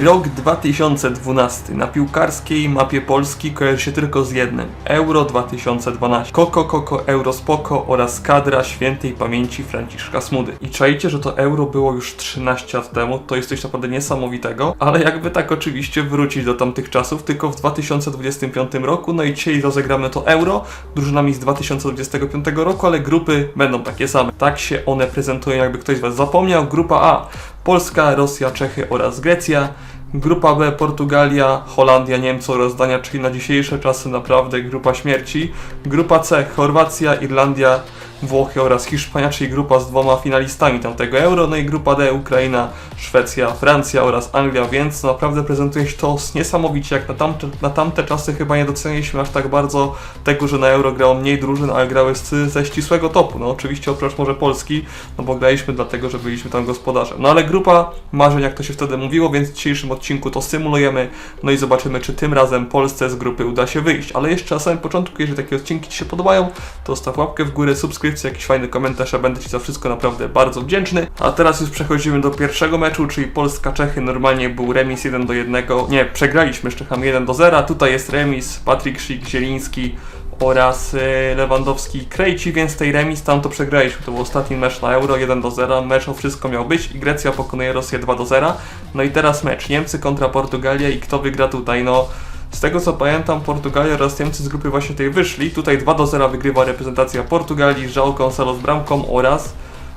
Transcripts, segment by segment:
Rok 2012. Na piłkarskiej mapie Polski kojarzy się tylko z jednym. Euro 2012. Koko Koko Euro Spoko oraz kadra świętej pamięci Franciszka Smudy. I czajcie, że to euro było już 13 lat temu, to jest coś naprawdę niesamowitego, ale jakby tak oczywiście wrócić do tamtych czasów, tylko w 2025 roku, no i dzisiaj rozegramy to euro drużynami z 2025 roku, ale grupy będą takie same. Tak się one prezentują, jakby ktoś z Was zapomniał. Grupa A Polska, Rosja, Czechy oraz Grecja. Grupa B Portugalia, Holandia, Niemcy oraz Dania, czyli na dzisiejsze czasy naprawdę grupa śmierci. Grupa C Chorwacja, Irlandia, Włochy oraz Hiszpania, czyli grupa z dwoma finalistami tamtego euro. No i grupa D Ukraina, Szwecja, Francja oraz Anglia, więc naprawdę prezentuje się to niesamowicie. Jak na tamte, na tamte czasy chyba nie doceniliśmy aż tak bardzo tego, że na euro grało mniej drużyn, ale grały z, ze ścisłego topu. No oczywiście oprócz może Polski, no bo graliśmy dlatego, że byliśmy tam gospodarzem. No ale grupa marzeń, jak to się wtedy mówiło, więc w dzisiejszym odcinku to symulujemy, no i zobaczymy, czy tym razem Polsce z grupy uda się wyjść. Ale jeszcze na samym początku, jeżeli takie odcinki Ci się podobają, to staw łapkę w górę, subskrypcję, jakiś fajny komentarz, a będę Ci za wszystko naprawdę bardzo wdzięczny. A teraz już przechodzimy do pierwszego meczu, czyli Polska-Czechy. Normalnie był remis 1 do 1. Nie, przegraliśmy z Czechami 1 do 0. Tutaj jest remis, Patryk Szyk, Zieliński oraz e, Lewandowski Krejci, więc tej remis tam to przegraliśmy. To był ostatni mecz na Euro 1 do 0. Mecz o wszystko miał być i Grecja pokonuje Rosję 2 do 0. No i teraz mecz Niemcy kontra Portugalia i kto wygra tutaj? No z tego co pamiętam, Portugalia oraz Niemcy z grupy właśnie tej wyszli. Tutaj 2 do 0 wygrywa reprezentacja Portugalii, João Cancelo z bramką oraz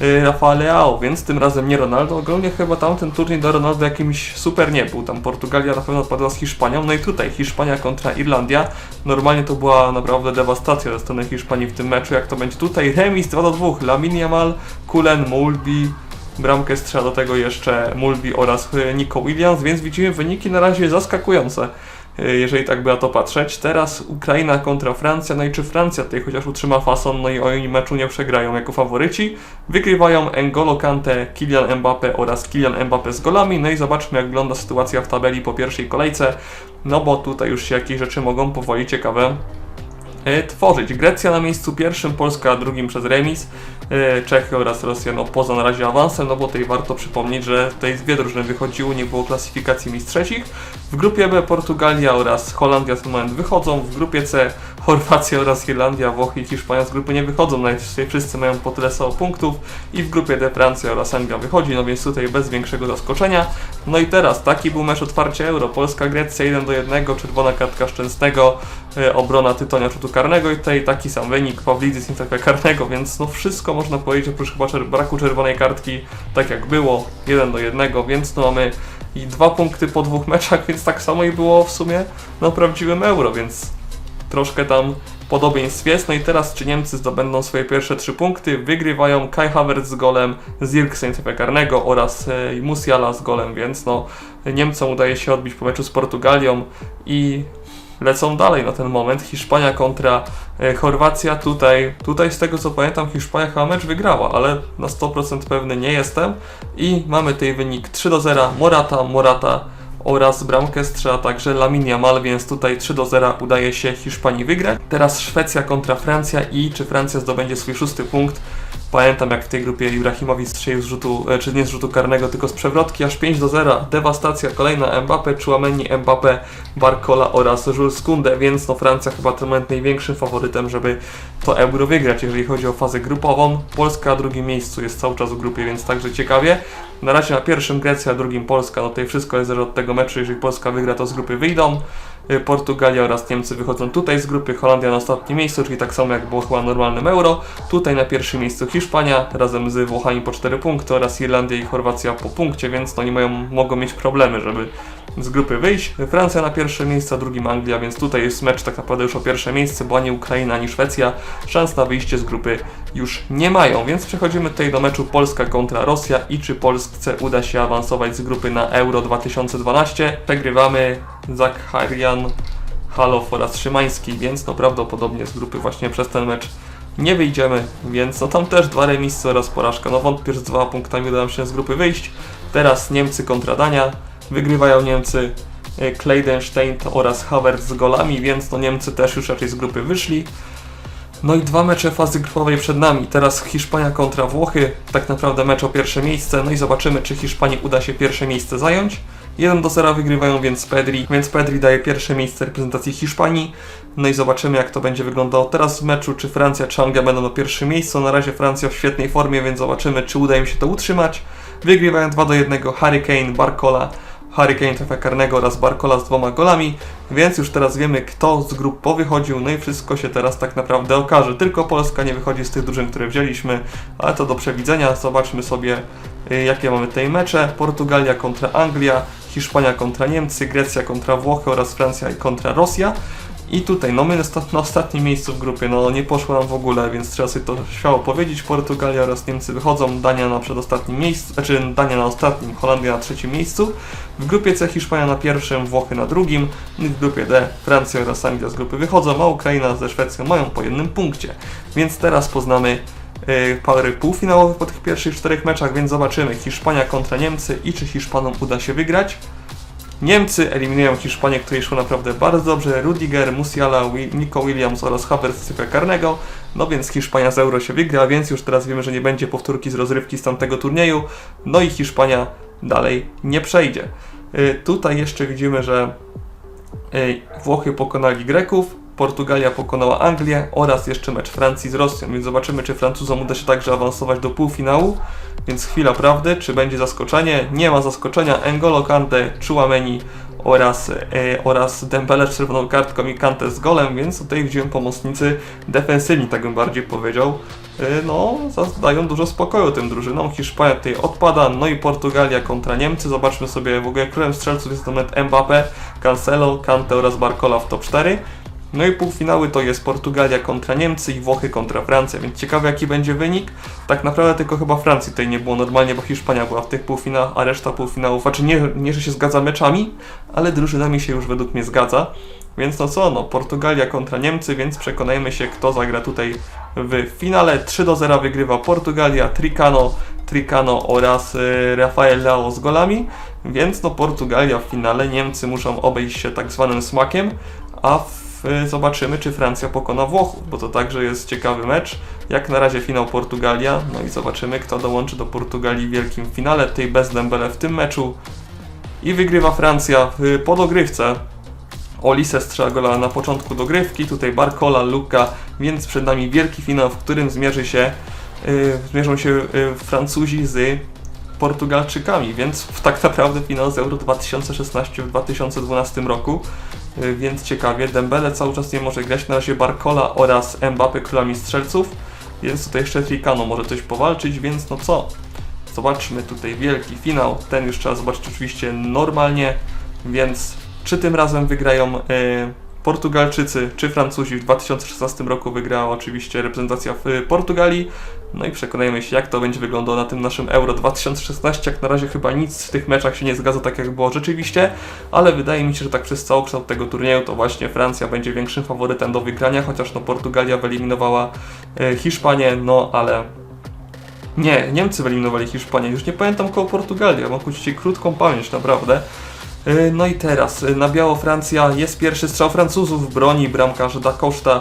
y, Rafael Leao, więc tym razem nie Ronaldo. Ogólnie chyba tamten turniej do Ronaldo jakimś super nie był. Tam Portugalia na pewno odpadła z Hiszpanią. No i tutaj Hiszpania kontra Irlandia. Normalnie to była naprawdę dewastacja ze strony Hiszpanii w tym meczu. Jak to będzie tutaj? Remis 2 do 2. Lamin Yamal, Kulen, Mulbi. Bramkę strzela do tego jeszcze Mulbi oraz y, Nico Williams, więc widzimy wyniki na razie zaskakujące y, jeżeli tak by na to patrzeć. Teraz Ukraina kontra Francja, no i czy Francja tutaj chociaż utrzyma fason, no i oni meczu nie przegrają jako faworyci. Wygrywają N'Golo Kante, Kylian Mbappe oraz Kylian Mbappe z golami, no i zobaczmy jak wygląda sytuacja w tabeli po pierwszej kolejce, no bo tutaj już się jakieś rzeczy mogą powoli ciekawe e, tworzyć. Grecja na miejscu pierwszym, Polska drugim przez remis, e, Czechy oraz Rosja no poza na razie awansem, no bo tutaj warto przypomnieć, że tutaj dwie drużyny wychodziły, nie było klasyfikacji miejsc trzecich. W grupie B Portugalia oraz Holandia w tym moment wychodzą, w grupie C Chorwacja oraz Irlandia, Włochy i Hiszpania z grupy nie wychodzą, tutaj wszyscy mają po tyle samo punktów i w grupie D Francja oraz Anglia wychodzi, no więc tutaj bez większego zaskoczenia. No i teraz taki był mecz otwarcia Euro, Polska-Grecja 1 do 1, czerwona kartka Szczęsnego, e, obrona Tytonia rzutu karnego i tutaj taki sam wynik, Pawlidis nie trafia karnego, więc no wszystko można powiedzieć oprócz chyba czer- braku czerwonej kartki, tak jak było, 1 do 1, więc no mamy i dwa punkty po dwóch meczach, więc tak samo i było w sumie na prawdziwym Euro, więc troszkę tam podobieństw jest. No i teraz czy Niemcy zdobędą swoje pierwsze trzy punkty? Wygrywają Kai Havertz z golem, Zirksen trafia karnego oraz e, Musiala z golem, więc no Niemcom udaje się odbić po meczu z Portugalią i lecą dalej na ten moment. Hiszpania kontra e, Chorwacja. Tutaj, tutaj z tego co pamiętam Hiszpania chyba mecz wygrała, ale na 100% pewny nie jestem. I mamy tutaj wynik 3 do 0. Morata, Morata oraz bramkę strzela także Lamin Yamal, więc tutaj 3 do 0 udaje się Hiszpanii wygrać. Teraz Szwecja kontra Francja i czy Francja zdobędzie swój szósty punkt? Pamiętam jak w tej grupie Ibrahimowicz strzelił z rzutu, e, czy nie z rzutu karnego, tylko z przewrotki, aż 5 do 0. Dewastacja kolejna Mbappe, Chouameni, Mbappe, Barcola oraz Jules Koundé, więc no Francja chyba ten moment największym faworytem, żeby to Euro wygrać, jeżeli chodzi o fazę grupową. Polska na drugim miejscu jest cały czas w grupie, więc także ciekawie. Na razie na pierwszym Grecja, na drugim Polska, no tutaj wszystko jest zależy od tego meczu, jeżeli Polska wygra, to z grupy wyjdą. Y, Portugalia oraz Niemcy wychodzą tutaj z grupy, Holandia na ostatnim miejscu, czyli tak samo jak było chyba normalnym Euro. Tutaj na pierwszym miejscu Hiszpania, razem z Włochami po 4 punkty oraz Irlandia i Chorwacja po punkcie, więc no nie mają, mogą mieć problemy, żeby z grupy wyjść. Francja na pierwsze miejsce, a drugim Anglia, więc tutaj jest mecz tak naprawdę już o pierwsze miejsce, bo ani Ukraina, ani Szwecja szans na wyjście z grupy już nie mają, więc przechodzimy tutaj do meczu Polska kontra Rosja i czy Polsce uda się awansować z grupy na Euro 2012. Przegrywamy Zacharian, Halow oraz Szymański, więc no prawdopodobnie z grupy właśnie przez ten mecz nie wyjdziemy, więc no tam też dwa remisy oraz porażka. No wątpię, że z dwoma punktami uda nam się z grupy wyjść. Teraz Niemcy kontra Dania. Wygrywają Niemcy e, Kleidenstein oraz Havertz z golami, więc no Niemcy też już raczej z grupy wyszli. No i dwa mecze fazy grupowej przed nami. Teraz Hiszpania kontra Włochy, tak naprawdę mecz o pierwsze miejsce. No i zobaczymy, czy Hiszpanii uda się pierwsze miejsce zająć. 1 do 0 wygrywają więc Pedri, więc Pedri daje pierwsze miejsce reprezentacji Hiszpanii. No i zobaczymy jak to będzie wyglądało teraz w meczu, czy Francja, czy Anglia będą na pierwszym miejscu. Na razie Francja w świetnej formie, więc zobaczymy czy uda im się to utrzymać. Wygrywają 2 do 1 Harry Kane, Barcola. Harry Kane trafia karnego oraz Barcola z dwoma golami, więc już teraz wiemy kto z grup powychodził, no i wszystko się teraz tak naprawdę okaże. Tylko Polska nie wychodzi z tych drużyn, które wzięliśmy, ale to do przewidzenia. Zobaczmy sobie y, jakie mamy tutaj mecze. Portugalia kontra Anglia, Hiszpania kontra Niemcy, Grecja kontra Włochy oraz Francja kontra Rosja. I tutaj, no my na, sta- na ostatnim miejscu w grupie, no nie poszło nam w ogóle, więc trzeba sobie to śmiało powiedzieć. Portugalia oraz Niemcy wychodzą, Dania na przedostatnim miejscu, znaczy Dania na ostatnim, Holandia na trzecim miejscu. W grupie C Hiszpania na pierwszym, Włochy na drugim. W grupie D Francja oraz Anglia z grupy wychodzą, a Ukraina ze Szwecją mają po jednym punkcie. Więc teraz poznamy y, pary półfinałowe po tych pierwszych czterech meczach, więc zobaczymy Hiszpania kontra Niemcy i czy Hiszpanom uda się wygrać. Niemcy eliminują Hiszpanię, której szło naprawdę bardzo dobrze. Rudiger, Musiala, Nico Williams oraz Havertz z karnego. No więc Hiszpania z Euro się wygra, więc już teraz wiemy, że nie będzie powtórki z rozrywki z tamtego turnieju. No i Hiszpania dalej nie przejdzie. Y, Tutaj jeszcze widzimy, że y, Włochy pokonali Greków, Portugalia pokonała Anglię oraz jeszcze mecz Francji z Rosją, więc zobaczymy, czy Francuzom uda się także awansować do półfinału. Więc chwila prawdy, czy będzie zaskoczenie? Nie ma zaskoczenia. N'Golo Kante, Chouameni oraz, e, oraz Dembele z czerwoną kartką i Kante z golem, więc tutaj wziąłem pomocnicy defensywni, tak bym bardziej powiedział. E, no, dają dużo spokoju tym drużynom. Hiszpania tutaj odpada, no i Portugalia kontra Niemcy. Zobaczmy sobie, w ogóle królem strzelców jest to moment Mbappé, Cancelo, Kante oraz Barcola w top 4. No i półfinały to jest Portugalia kontra Niemcy i Włochy kontra Francja, więc ciekawe jaki będzie wynik. Tak naprawdę tylko chyba Francji tutaj nie było normalnie, bo Hiszpania była w tych półfinałach, a reszta półfinałów, znaczy nie, nie że się zgadza meczami, ale drużynami się już według mnie zgadza. Więc no co, no Portugalia kontra Niemcy, więc przekonajmy się kto zagra tutaj w finale. 3 do 0 wygrywa Portugalia, Tricano, Tricano oraz y, Rafael Leao z golami. Więc no Portugalia w finale, Niemcy muszą obejść się tak zwanym smakiem, a w, zobaczymy czy Francja pokona Włochów, bo to także jest ciekawy mecz. Jak na razie finał Portugalia, no i zobaczymy kto dołączy do Portugalii w wielkim finale, tej bez Dembele w tym meczu. I wygrywa Francja w podogrywce. Olise strzela gola na początku dogrywki, tutaj Barcola, Luka, więc przed nami wielki finał, w którym zmierzy się, yy, zmierzą się yy, Francuzi z Portugalczykami, więc tak naprawdę finał z Euro 2016 w 2012 roku. Yy, Więc ciekawie, Dembele cały czas nie może grać, na razie Barcola oraz Mbappé królami strzelców, więc tutaj jeszcze Tricano może coś powalczyć, więc no co? Zobaczmy tutaj wielki finał, ten już trzeba zobaczyć oczywiście normalnie, więc czy tym razem wygrają e, Portugalczycy, czy Francuzi. W 2016 roku wygrała oczywiście reprezentacja w e, Portugalii. No i przekonajmy się, jak to będzie wyglądało na tym naszym Euro 2016. Jak na razie chyba nic w tych meczach się nie zgadza tak, jak było rzeczywiście, ale wydaje mi się, że tak przez całokształt tego turnieju to właśnie Francja będzie większym faworytem do wygrania, chociaż no Portugalia wyeliminowała e, Hiszpanię, no ale nie, Niemcy wyeliminowali Hiszpanię. Już nie pamiętam koło Portugalia. Mam dzisiaj krótką pamięć, naprawdę. Yy, No i teraz yy, na biało Francja jest pierwszy strzał Francuzów, broni bramkarz Da Costa,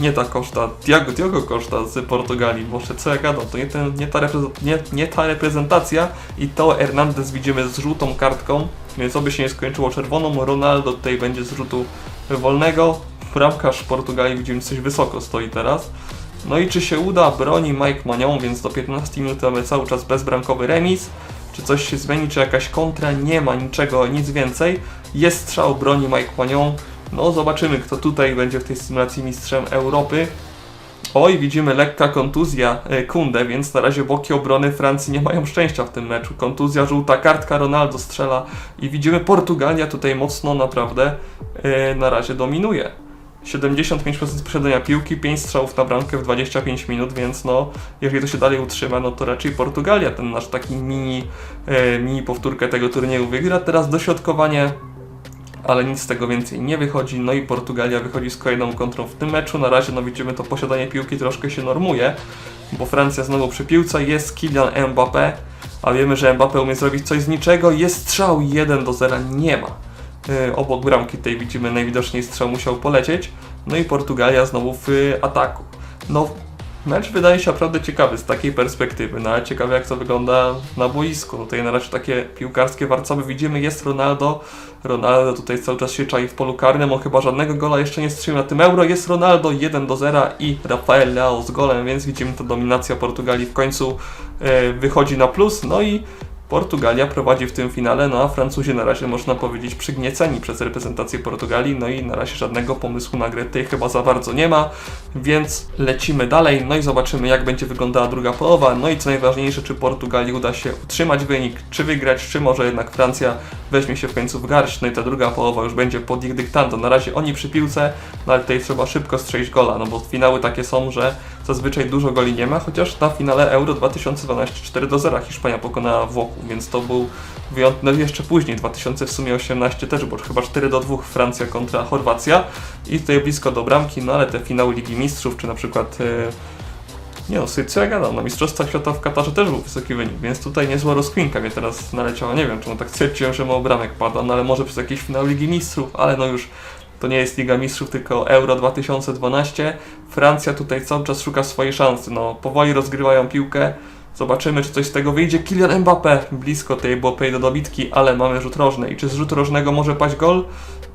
nie Da Costa, Diego, Diogo Costa z Portugalii. Boże, co ja gadam, to nie, ten, nie, ta nie, nie ta reprezentacja i to Hernandez widzimy z żółtą kartką, więc oby się nie skończyło czerwoną. Ronaldo tutaj będzie z rzutu wolnego. Bramkarz Portugalii widzimy coś wysoko stoi teraz. No i czy się uda, broni Mike Manion, więc do 15 minut mamy cały czas bezbramkowy remis. Czy coś się zmieni, czy jakaś kontra? Nie ma niczego, nic więcej. Jest strzał, broni Mike Manion. No zobaczymy, kto tutaj będzie w tej symulacji mistrzem Europy. Oj, widzimy lekka kontuzja e, Kunde, więc na razie boki obrony Francji nie mają szczęścia w tym meczu. Kontuzja, żółta kartka, Ronaldo strzela i widzimy Portugalia tutaj mocno naprawdę e, na razie dominuje. 75% posiadania piłki, 5 strzałów na bramkę w 25 minut, więc no, jeżeli to się dalej utrzyma, no to raczej Portugalia ten nasz taki mini, e, mini powtórkę tego turnieju wygra. Teraz dośrodkowanie, ale nic z tego więcej nie wychodzi. No i Portugalia wychodzi z kolejną kontrą w tym meczu. Na razie no widzimy to posiadanie piłki troszkę się normuje, bo Francja znowu przy piłce, jest Kylian Mbappé, a wiemy, że Mbappé umie zrobić coś z niczego. Jest strzał 1 do 0, nie ma. E, obok bramki tutaj widzimy najwidoczniej strzał musiał polecieć. No i Portugalia znowu w ataku. No Mecz wydaje się naprawdę ciekawy z takiej perspektywy, no ale ciekawe jak to wygląda na boisku. No Tutaj na razie takie piłkarskie warcaby widzimy, jest Ronaldo. Ronaldo tutaj cały czas się czai w polu karnym, on chyba żadnego gola jeszcze nie strzelił na tym Euro. Jest Ronaldo 1 do 0 i Rafael Leao z golem, więc widzimy to dominacja Portugalii w końcu e, wychodzi na plus. No i Portugalia prowadzi w tym finale, no a Francuzi na razie można powiedzieć przygnieceni przez reprezentację Portugalii, no i na razie żadnego pomysłu na grę tej chyba za bardzo nie ma, więc lecimy dalej, no i zobaczymy jak będzie wyglądała druga połowa, no i co najważniejsze, czy Portugalii uda się utrzymać wynik, czy wygrać, czy może jednak Francja weźmie się w końcu w garść, no i ta druga połowa już będzie pod ich dyktando, na razie oni przy piłce, no ale tutaj trzeba szybko strzelić gola, no bo finały takie są, że zazwyczaj dużo goli nie ma, chociaż na finale Euro 2012 4 do 0 Hiszpania pokonała Włochów, więc to był wyjątek, no jeszcze później, 2018 też, bo chyba 4 do 2 Francja kontra Chorwacja. I tutaj blisko do bramki, no ale te finały Ligi Mistrzów, czy na przykład e, nie no, co ja gadam, na Mistrzostwach Świata w Katarze też był wysoki wynik, więc tutaj niezła rozkwinka mnie teraz naleciała, nie wiem czemu tak stwierdziłem, że mało bramek pada, no ale może przez jakiś finał Ligi Mistrzów, ale no już to nie jest Liga Mistrzów, tylko Euro 2012. Francja tutaj cały czas szuka swojej szansy. No, powoli rozgrywają piłkę. Zobaczymy, czy coś z tego wyjdzie. Kylian Mbappé blisko tej Mbappé do dobitki, ale mamy rzut rożny. I czy z rzutu rożnego może paść gol?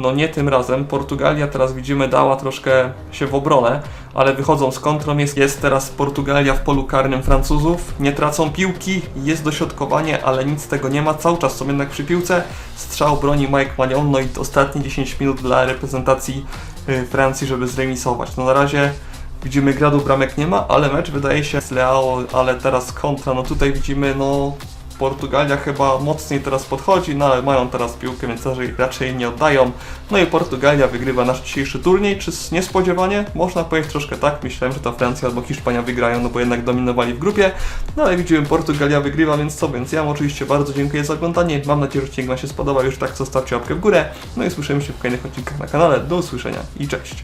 No nie tym razem. Portugalia teraz widzimy dała troszkę się w obronę, ale wychodzą z kontrą. Jest, jest teraz Portugalia w polu karnym Francuzów. Nie tracą piłki, jest dośrodkowanie, ale nic z tego nie ma. Cały czas są jednak przy piłce. Strzał broni Mike Magnon, no i ostatnie 10 minut dla reprezentacji y, Francji, żeby zremisować. No na razie widzimy gradu bramek nie ma, ale mecz wydaje się z Leao, ale teraz kontra, no tutaj widzimy no Portugalia chyba mocniej teraz podchodzi, no ale mają teraz piłkę, więc raczej, nie oddają. No i Portugalia wygrywa nasz dzisiejszy turniej, czy niespodziewanie? Można powiedzieć troszkę tak, myślałem, że to Francja albo Hiszpania wygrają, no bo jednak dominowali w grupie, no ale widziałem Portugalia wygrywa, więc co, więc ja oczywiście bardzo dziękuję za oglądanie, mam nadzieję, że odcinek wam się spodobał, już tak zostawcie łapkę w górę, no i słyszymy się w kolejnych odcinkach na kanale, do usłyszenia i cześć!